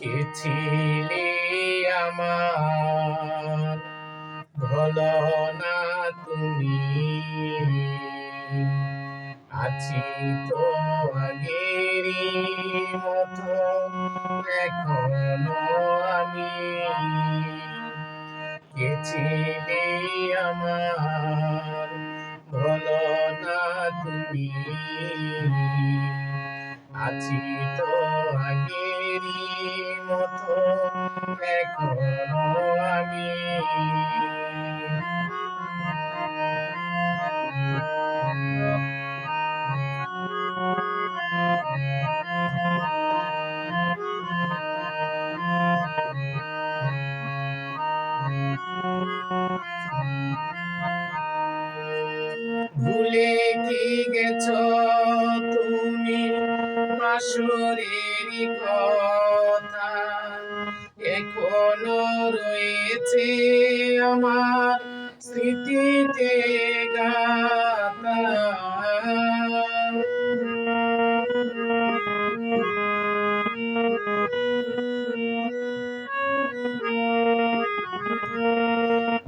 কে ছিলে আমার। ভলো না তুমি। আছি তো আগেরই মতো, এখনও আমি। কে ছিলে আমার? ভলো না তুমি। আছি তো আগেরই মতো এখনও এখনও রয়েছে আমার স্মৃতিতে গাথা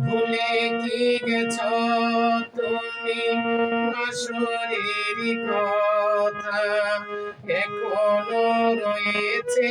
ভুলে কি গেছো তুমি? আসরের কথা এখনও রয়েছে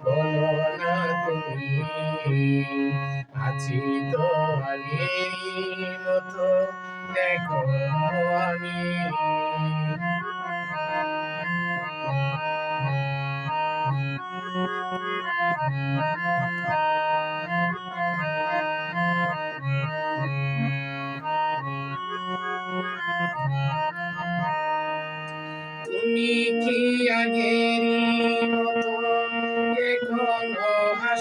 তুমি আছি তো আগেরই মতো এখনও আমি কি আগেরই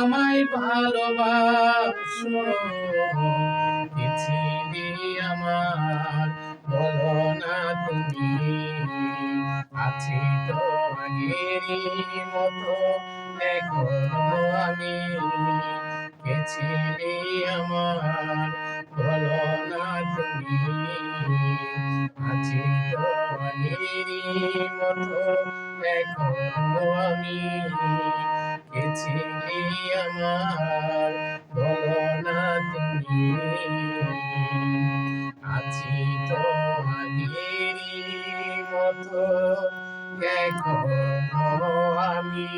আমায় ভালোবাসো। ছিলে আমার, বলো না তুমি। আছি তো আগেরই মতো, এখনও আমি। ছিলে আমার, বলো না তুমি। আছি তো আগেরই মতো, এখনও আমি। গেছিলি আমার বলো তুমি। তো মতো আমি।